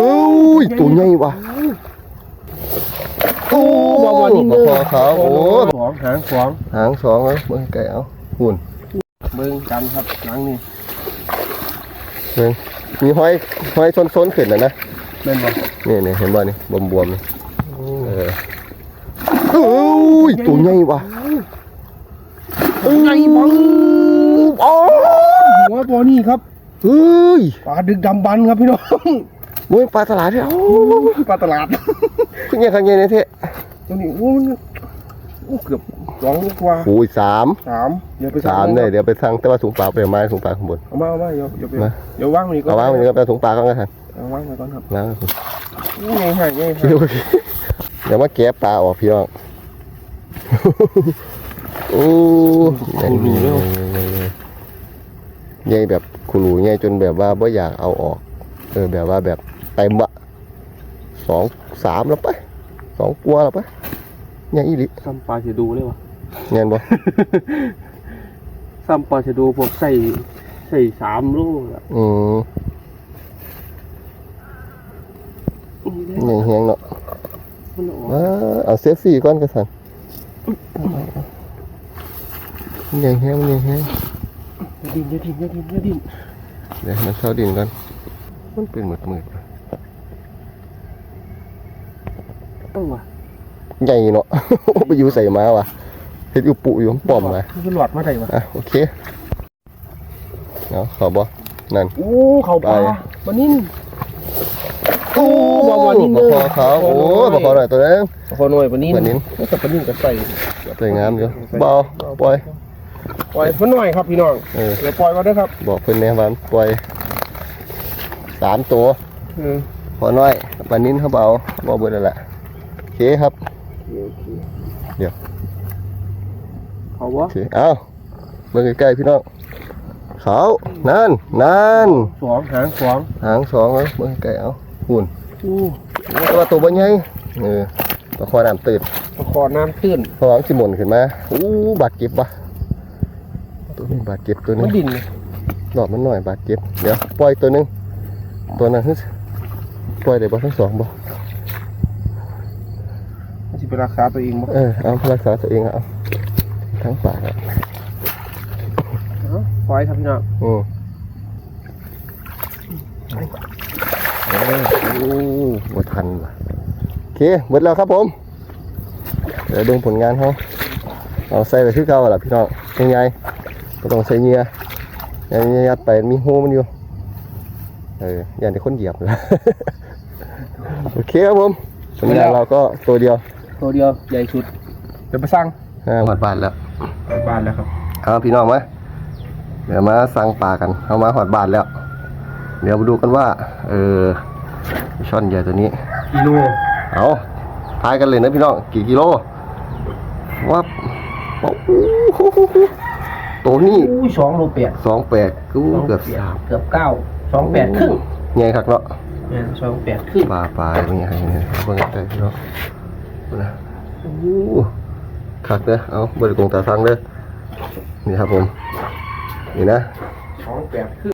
เอ้ยตัวใหญ่ว่ะโอ้บ่บ่นี่บ่เด้อพอเขาโอ้สองหางสองหางสองเลยเบิ่งไก่เอาหุ่นเบิ่งกันครับหลังนี่เบิ่งมีห้อยห้อยซ้นๆขึ้นน่ะนะแม่นบ่นี่นี่เห็นบ่นี่บวมๆนี่เออเอ้ยตัวใหญ่ว่ะไงบ่โอ้หัวบ่นี่ครับเฮ้ยปลาดึกดำบรรพ์ครับพี่น้อง มึงปลาตลาดเนี่ยโอ้ปลาตลาดคุณยังขังเงี้ยเนี่ยเท่ตัวนี้โอ้มันโอ้เกือบสองกว่าโอ้ยสามสามเดี๋ยวไปสามเลยเดี๋ยวไปสั่งแต่ว่าถุงปลาไปเอาไม้ถุงปลาข้างบนเอามาเอามาเดี๋ยวเดี๋ยวไปมาเดี๋ยววางไว้นี่ก่อนเอาวางไว้นี่ก็ไปเอาถุงปลาก่อนกันทันเอาวางไว้ก่อนครับนะนี่ไงฮะไงฮะเดี๋ยวมาแกะปลาออกพี่น้องโอ้ใหญ่ใหญ่แบบขรูใหญ่จนแบบว่าไม่อยากเอาออก เออแบบว่าแบบ เต็มอะสองสามแล้วไปะสองกลัวแล้วไปะใหญ่อีหลิซ้ำปลาจะดูเลยวะเงี้ยบ่ ซ้ำปลาจะดูพวกใส่ใส่สามโลอะอืมใหญ่แฮงเนาะมันออกอ่าเอาเซฟฟี่ก่อนก็สันใหญ่แฮงมันใหญ่แฮงอย่าดิ้นอย่าดิ้นอย่าดิ้นอย่าดิ้นเดี๋ยวมันเข้าดินก่อนมันเป็นหมืดมืด ต้องว่ะใหญ่เนาะ ไปอยู่ใส่มาวะเฮ็ดอยู่ปุอยู่ป้อมเลยมันหลอดมาได้วะอะโอเคเอาเขอบ่นั่นโอ้เขาปลาไปวันนี้โอ้บ่บ่นี่บ่เด้อพอเขาโอ้บ่พอหน่อยตัวนึงขอหน่อยวันนี้วันนี้แล้วก็วันนี้ก็ใส่สวยงามอยู่เบาปล่อยปล่อยเพิ่นหน่อยครับพี่น้องเออเดี๋ยวปล่อยมาด้วยครับ บอกเพิ่นแน่ว่าปล่อยสามตัวเออพอน้อยวันนี้เขาเบาบ่เบิดแล้วล่ะโอ เคครับ โอเคเดี๋ยวเขาโอวะเคเอาเบิ่งใกล้ๆพี่น้องเขานั่นนั่นสองหางสองหางสองเลยเบิ่งใกล้ๆเอาหุ่นอู้แต่ว่าตัวบ่ใหญ่เออปลาคอน้ำตื่นขอน้ำตื้นเพราะว่ามันสิหมุนขึ้นมาอู้บาดเจ็บปะตัวนี้บาดเจ็บตัวนึมันงดินหลอดมันหน่อยบาดเจ็บเดี๋ยวปล่อยตัวหนึงตัวนั้นฮึปล่อยได้บ่ทั้งสองบ่มันจะ ไปรักษาตัวเองบ่เออเอารักษาตัวเองเอาทั้งปากอะเอาปล่อยครับพี่น้องอืมเออโอ้บ่ทันว่ะโอเคหมดแล้วครับผม เดี๋ยวดูผลงานเขาเอาใส่ไปคือเก่าล่ะพี่น้องยังไงก็ต้องใส่เหงียยังยัดไปมีหูมันอยู่เอออย่างที่คนเหยียบนะโอเคครับผมผลงานเราก็ตัวเดียว ตัวเดียวใหญ่สุดเดี๋ยวไปสั่งอ่าหมดบานแล้วไปบ้านแล้วครับเอาพี่น้องมาเดี๋ยวมาสั่งปลากันเอามาหอดบานแล้ว เดี๋ยวมาดูกันว่า เออช่อนใหญ่ตัวนี้ กิโลเอาทายกันเลยนะพี่น้องกี่กิโลว่าโอ้โหตัวนี้อู้สองโลแปดสองแปดกูเกือบสามเกือบเก้าสองแปดครึ่งใหญ่คักเนาะเนี่ยสองแปดครึ่งปลาปลาเป็นยังไงเนี่ยเบิ่งใจพี่น้องดู นะโอ้คักเนะเอาบริกรงตาฟังเด้อนี่ครับผม นี่นะของแปดครึ่ง